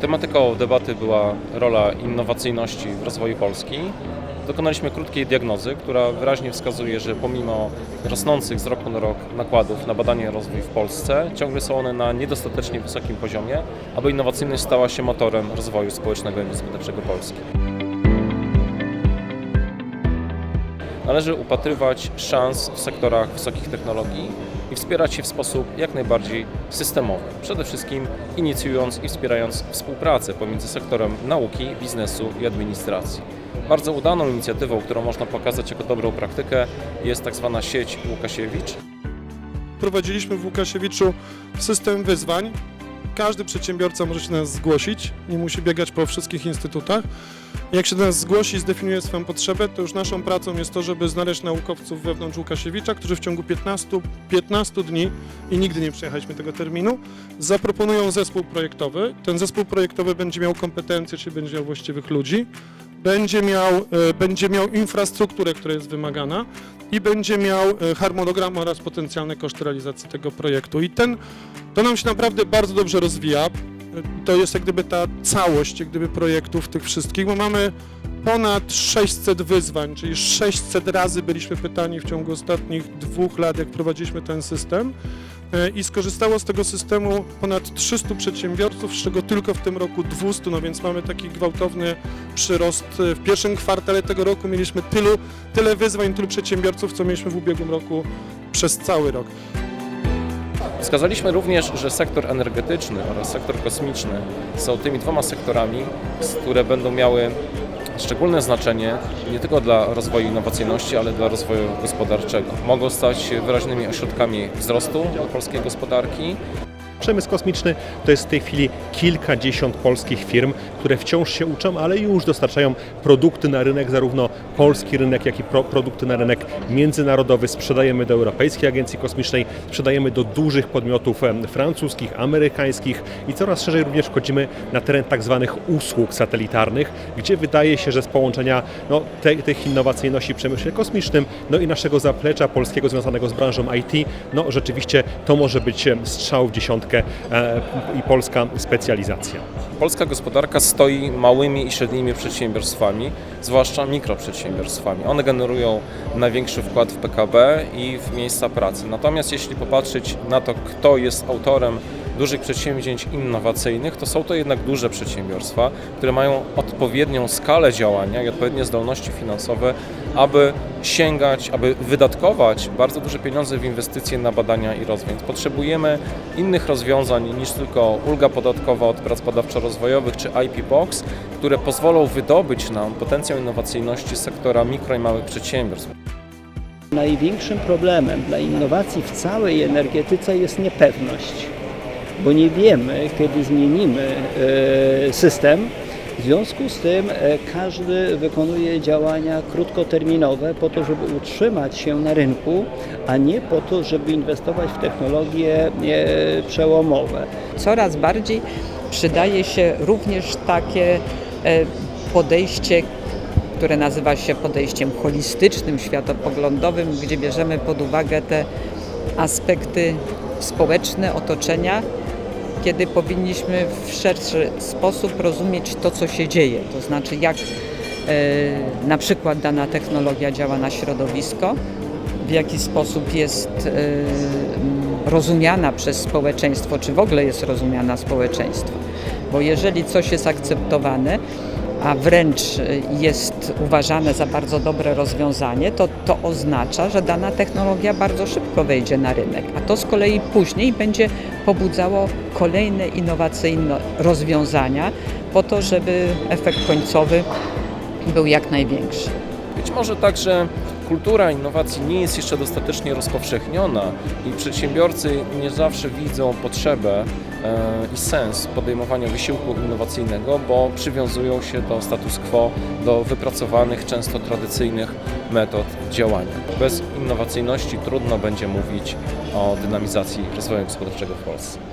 Tematyką debaty była rola innowacyjności w rozwoju Polski. Dokonaliśmy krótkiej diagnozy, która wyraźnie wskazuje, że pomimo rosnących z roku na rok nakładów na badania i rozwój w Polsce, ciągle są one na niedostatecznie wysokim poziomie, aby innowacyjność stała się motorem rozwoju społecznego i gospodarczego Polski. Należy upatrywać szans w sektorach wysokich technologii i wspierać je w sposób jak najbardziej systemowy. Przede wszystkim inicjując i wspierając współpracę pomiędzy sektorem nauki, biznesu i administracji. Bardzo udaną inicjatywą, którą można pokazać jako dobrą praktykę, jest tak zwana sieć Łukasiewicz. Prowadziliśmy w Łukasiewiczu system wyzwań. Każdy przedsiębiorca może się do nas zgłosić, nie musi biegać po wszystkich instytutach. Jak się do nas zgłosi i zdefiniuje swoją potrzebę, to już naszą pracą jest to, żeby znaleźć naukowców wewnątrz Łukasiewicza, którzy w ciągu 15, 15 dni, i nigdy nie przejechaliśmy tego terminu, zaproponują zespół projektowy. Ten zespół projektowy będzie miał kompetencje, czyli będzie miał właściwych ludzi, będzie miał, e, będzie miał infrastrukturę, która jest wymagana i będzie miał e, harmonogram oraz potencjalne koszty realizacji tego projektu. I ten, to nam się naprawdę bardzo dobrze rozwija. E, To jest jak gdyby ta całość jak gdyby projektów tych wszystkich, bo mamy ponad 600 wyzwań, czyli 600 razy byliśmy pytani w ciągu ostatnich dwóch lat, jak prowadziliśmy ten system. E, I skorzystało z tego systemu ponad 300 przedsiębiorców, z czego tylko w tym roku 200, no więc mamy taki gwałtowny przyrost. E, W pierwszym kwartale tego roku mieliśmy tylu, tyle wyzwań, tylu przedsiębiorców, co mieliśmy w ubiegłym roku przez cały rok. Wskazaliśmy również, że sektor energetyczny oraz sektor kosmiczny są tymi dwoma sektorami, które będą miały szczególne znaczenie nie tylko dla rozwoju innowacyjności, ale dla rozwoju gospodarczego. Mogą stać się wyraźnymi ośrodkami wzrostu polskiej gospodarki, Przemysł kosmiczny to jest w tej chwili kilkadziesiąt polskich firm, które wciąż się uczą, ale już dostarczają produkty na rynek, zarówno polski rynek, jak i pro, produkty na rynek międzynarodowy. Sprzedajemy do Europejskiej Agencji Kosmicznej, sprzedajemy do dużych podmiotów francuskich, amerykańskich i coraz szerzej również wchodzimy na teren tak zwanych usług satelitarnych, gdzie wydaje się, że z połączenia no, tej, tych innowacyjności w przemyśle kosmicznym, no i naszego zaplecza polskiego związanego z branżą IT, no rzeczywiście to może być strzał w dziesiątkę e, i polska specjalizacja. Polska gospodarka stoi małymi i średnimi przedsiębiorstwami, zwłaszcza mikroprzedsiębiorstwami. One generują największy wkład w PKB i w miejsca pracy. Natomiast jeśli popatrzeć na to, kto jest autorem dużych przedsięwzięć innowacyjnych, to są to jednak duże przedsiębiorstwa, które mają odpowiednią skalę działania i odpowiednie zdolności finansowe, aby sięgać, aby wydatkować bardzo duże pieniądze w inwestycje na badania i rozwój. Więc potrzebujemy innych rozwiązań niż tylko ulga podatkowa od prac badawczo-rozwojowych czy IP Box, które pozwolą wydobyć nam potencjał innowacyjności sektora mikro i małych przedsiębiorstw. Największym problemem dla innowacji w całej energetyce jest niepewność, bo nie wiemy, kiedy zmienimy e, system. W związku z tym e, każdy wykonuje działania krótkoterminowe po to, żeby utrzymać się na rynku, a nie po to, żeby inwestować w technologie e, przełomowe. coraz bardziej przydaje się również takie podejście, które nazywa się podejściem holistycznym, światopoglądowym, gdzie bierzemy pod uwagę te aspekty społeczne otoczenia, kiedy powinniśmy w szerszy sposób rozumieć to, co się dzieje, to znaczy jak e, na przykład dana technologia działa na środowisko, w jaki sposób jest e, rozumiana przez społeczeństwo, czy w ogóle jest rozumiana społeczeństwem. Bo jeżeli coś jest akceptowane, a wręcz jest uważane za bardzo dobre rozwiązanie, to to oznacza, że dana technologia bardzo szybko wejdzie na rynek, a to z kolei później będzie pobudzało kolejne innowacyjne rozwiązania po to, żeby efekt końcowy był jak największy. Być może także kultura innowacji nie jest jeszcze dostatecznie rozpowszechniona i przedsiębiorcy nie zawsze widzą potrzebę e, i sens podejmowania wysiłku innowacyjnego, bo przywiązują się do status quo, do wypracowanych, często tradycyjnych metod działania. Bez innowacyjności trudno będzie mówić o dynamizacji rozwoju gospodarczego w Polsce.